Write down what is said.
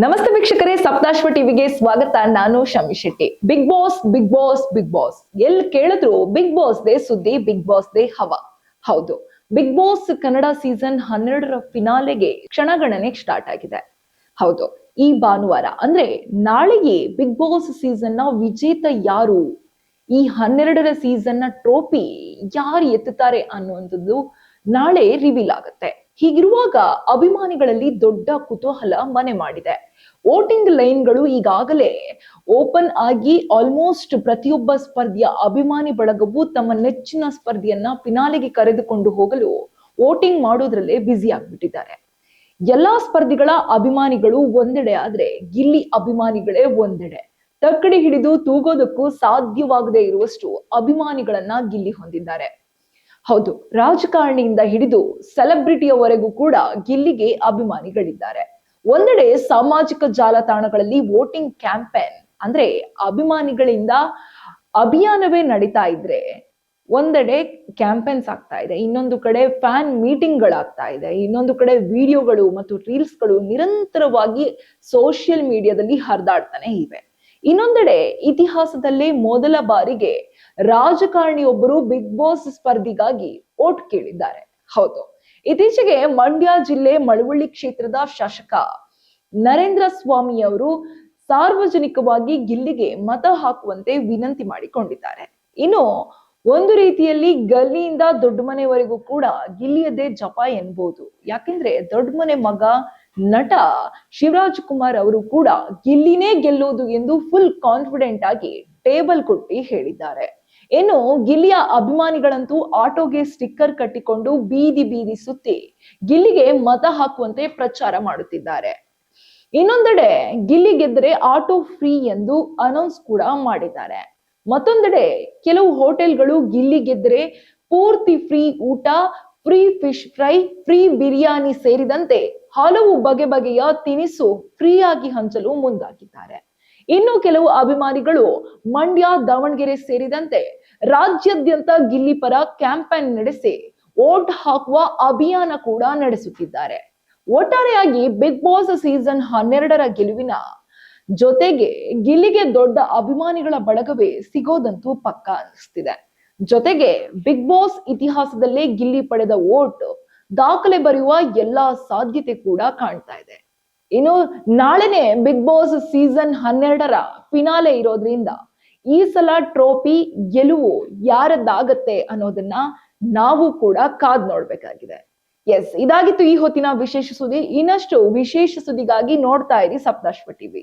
ನಮಸ್ತೆ ವೀಕ್ಷಕರೇ, ಸಪ್ತಾಶ್ವ ಟಿವಿಗೆ ಸ್ವಾಗತ. ನಾನು Shami Shetty. Bigg Boss Bigg Boss Bigg Boss L ಕೇಳಿದ್ರು ಬಿಗ್ ಬಾಸ್ ದೇ ಸುದ್ದಿ ಬಿಗ್ ಬಾಸ್ ದೇ ಹವಾ. ಹೌದು ಬಿಗ್ ಬಾಸ್ ಕನ್ನಡ ಸೀಸನ್ ಹನ್ನೆರಡರ ಫಿನಾಲೆಗೆ ಕ್ಷಣಗಣನೆ ಸ್ಟಾರ್ಟ್ ಆಗಿದೆ. ಹೌದು, ಈ ಭಾನುವಾರ, ಅಂದ್ರೆ ನಾಳೆಗೆ ಬಿಗ್ ಬಾಸ್ ಸೀಸನ್ನ ವಿಜೇತ ಯಾರು? ಈ ಹನ್ನೆರಡರ ಸೀಸನ್ನ ಟ್ರೋಫಿ ಯಾರು ಎತ್ತುತ್ತಾರೆ ಅನ್ನುವಂಥದ್ದು ನಾಳೆ ರಿವೀಲ್ ಆಗುತ್ತೆ. ಹೀಗಿರುವಾಗ ಅಭಿಮಾನಿಗಳಲ್ಲಿ ದೊಡ್ಡ ಕುತೂಹಲ ಮನೆ ಮಾಡಿದೆ. ವೋಟಿಂಗ್ ಲೈನ್ಗಳು ಈಗಾಗಲೇ ಓಪನ್ ಆಗಿ ಆಲ್ಮೋಸ್ಟ್ ಪ್ರತಿಯೊಬ್ಬ ಸ್ಪರ್ಧಿಯ ಅಭಿಮಾನಿ ಬಳಗವು ತಮ್ಮ ನೆಚ್ಚಿನ ಸ್ಪರ್ಧಿಯನ್ನ ಪಿನಾಲೆಗೆ ಕರೆದುಕೊಂಡು ಹೋಗಲು ವೋಟಿಂಗ್ ಮಾಡೋದ್ರಲ್ಲೇ ಬ್ಯುಸಿ ಆಗ್ಬಿಟ್ಟಿದ್ದಾರೆ. ಎಲ್ಲಾ ಸ್ಪರ್ಧಿಗಳ ಅಭಿಮಾನಿಗಳು ಒಂದೆಡೆ ಆದ್ರೆ ಗಿಲ್ಲಿ ಅಭಿಮಾನಿಗಳೇ ಒಂದೆಡೆ. ತಕ್ಕಡಿ ಹಿಡಿದು ತೂಗೋದಕ್ಕೂ ಸಾಧ್ಯವಾಗದೇ ಇರುವಷ್ಟು ಅಭಿಮಾನಿಗಳನ್ನ ಗಿಲ್ಲಿ ಹೊಂದಿದ್ದಾರೆ. ಹೌದು. ರಾಜಕಾರಣಿಯಿಂದ ಹಿಡಿದು ಸೆಲೆಬ್ರಿಟಿಯವರೆಗೂ ಕೂಡ ಗಿಲ್ಲಿಗೆ ಅಭಿಮಾನಿಗಳಿದ್ದಾರೆ. ಒಂದೆಡೆ ಸಾಮಾಜಿಕ ಜಾಲತಾಣಗಳಲ್ಲಿ ವೋಟಿಂಗ್ ಕ್ಯಾಂಪೇನ್, ಅಂದ್ರೆ ಅಭಿಮಾನಿಗಳಿಂದ ಅಭಿಯಾನವೇ ನಡೀತಾ ಇದ್ರೆ ಒಂದೆಡೆ ಕ್ಯಾಂಪೇನ್ಸ್ ಆಗ್ತಾ ಇದೆ. ಇನ್ನೊಂದು ಕಡೆ ಫ್ಯಾನ್ ಮೀಟಿಂಗ್ಗಳಾಗ್ತಾ ಇದೆ. ಇನ್ನೊಂದು ಕಡೆ ವಿಡಿಯೋಗಳು ಮತ್ತು ರೀಲ್ಸ್ಗಳು ನಿರಂತರವಾಗಿ ಸೋಷಿಯಲ್ ಮೀಡಿಯಾದಲ್ಲಿ ಹರಿದಾಡ್ತಾನೆ ಇವೆ. ಇನ್ನೊಂದೆಡೆ ಇತಿಹಾಸದಲ್ಲೇ ಮೊದಲ ಬಾರಿಗೆ ರಾಜಕಾರಣಿಯೊಬ್ಬರು ಬಿಗ್ ಬಾಸ್ ಸ್ಪರ್ಧಿಗಾಗಿ ಓಟ್ ಕೇಳಿದ್ದಾರೆ. ಹೌದು, ಇತ್ತೀಚೆಗೆ ಮಂಡ್ಯ ಜಿಲ್ಲೆ ಮಳವಳ್ಳಿ ಕ್ಷೇತ್ರದ ಶಾಸಕ ನರೇಂದ್ರ ಸ್ವಾಮಿ ಅವರು ಸಾರ್ವಜನಿಕವಾಗಿ ಗಿಲ್ಲಿಗೆ ಮತ ಹಾಕುವಂತೆ ವಿನಂತಿ ಮಾಡಿಕೊಂಡಿದ್ದಾರೆ. ಇನ್ನು ಒಂದು ರೀತಿಯಲ್ಲಿ ಗಲ್ಲಿಯಿಂದ ದೊಡ್ಡ ಮನೆವರೆಗೂ ಕೂಡ ಗಿಲ್ಲಿಯದೇ ಜಪ ಎನ್ಬಹುದು ಯಾಕೆಂದ್ರೆ ದೊಡ್ಡ ಮನೆ ಮಗ ನಟ ಶಿವರಾಜ್ ಕುಮಾರ್ ಅವರು ಕೂಡ ಗಿಲ್ಲಿನೇ ಗೆಲ್ಲೋದು ಎಂದು ಫುಲ್ ಕಾನ್ಫಿಡೆಂಟ್ ಆಗಿ ಟೇಬಲ್ ಕೊಟ್ಟಿ ಹೇಳಿದ್ದಾರೆ. ಇನ್ನು ಗಿಲ್ಲಿಯ ಅಭಿಮಾನಿಗಳಂತೂ ಆಟೋಗೆ ಸ್ಟಿಕ್ಕರ್ ಕಟ್ಟಿಕೊಂಡು ಬೀದಿ ಬೀದಿ ಸುತ್ತಿ ಗಿಲ್ಲಿಗೆ ಮತ ಹಾಕುವಂತೆ ಪ್ರಚಾರ ಮಾಡುತ್ತಿದ್ದಾರೆ. ಇನ್ನೊಂದೆಡೆ ಗಿಲ್ಲಿ ಗೆದ್ದರೆ ಆಟೋ ಫ್ರೀ ಎಂದು ಅನೌನ್ಸ್ ಕೂಡ ಮಾಡಿದ್ದಾರೆ. ಮತ್ತೊಂದೆಡೆ ಕೆಲವು ಹೋಟೆಲ್ಗಳು ಗಿಲ್ಲಿ ಗೆದ್ದರೆ ಪೂರ್ತಿ ಫ್ರೀ ಊಟ free fish fry, free biryani ಸೇರಿದಂತೆ ಹಲವು ಬಗೆ ಬಗೆಯ ತಿನಿಸು ಫ್ರೀಯಾಗಿ ಹಂಚಲು ಮುಂದಾಗಿದ್ದಾರೆ. ಇನ್ನು ಕೆಲವು ಅಭಿಮಾನಿಗಳು ಮಂಡ್ಯ, ದಾವಣಗೆರೆ ಸೇರಿದಂತೆ ರಾಜ್ಯಾದ್ಯಂತ ಗಿಲ್ಲಿ ಪರ ಕ್ಯಾಂಪೇನ್ ನಡೆಸಿ ಓಟ್ ಹಾಕುವ ಅಭಿಯಾನ ಕೂಡ ನಡೆಸುತ್ತಿದ್ದಾರೆ. ಒಟ್ಟಾರೆಯಾಗಿ ಬಿಗ್ ಬಾಸ್ ಸೀಸನ್ ಹನ್ನೆರಡರ ಗೆಲುವಿನ ಜೊತೆಗೆ ಗಿಲ್ಲಿಗೆ ದೊಡ್ಡ ಅಭಿಮಾನಿಗಳ ಬಳಗವೇ ಸಿಗೋದಂತೂ ಪಕ್ಕ ಅನಿಸ್ತಿದೆ. ಜೊತೆಗೆ ಬಿಗ್ ಬಾಸ್ ಇತಿಹಾಸದಲ್ಲೇ ಗಿಲ್ಲಿ ಪಡೆದ ವೋಟ್ ದಾಖಲೆ ಬರೆಯುವ ಎಲ್ಲಾ ಸಾಧ್ಯತೆ ಕೂಡ ಕಾಣ್ತಾ ಇದೆ. ಇನ್ನು ನಾಳೆನೆ ಬಿಗ್ ಬಾಸ್ ಸೀಸನ್ ಹನ್ನೆರಡರ ಫಿನಾಲೆ ಇರೋದ್ರಿಂದ ಈ ಸಲ ಟ್ರೋಫಿ ಗೆಲುವು ಯಾರದ್ದಾಗತ್ತೆ ಅನ್ನೋದನ್ನ ನಾವು ಕೂಡ ಕಾದ್ ನೋಡ್ಬೇಕಾಗಿದೆ. ಎಸ್ ಇದಾಗಿತ್ತು ಈ ಹೊತ್ತಿನ ವಿಶೇಷ ಸುದ್ದಿ. ಇನ್ನಷ್ಟು ವಿಶೇಷ ಸುದ್ದಿಗಾಗಿ ನೋಡ್ತಾ ಇರಿ ಸಪ್ತಾಶ್ವ ಟಿವಿ.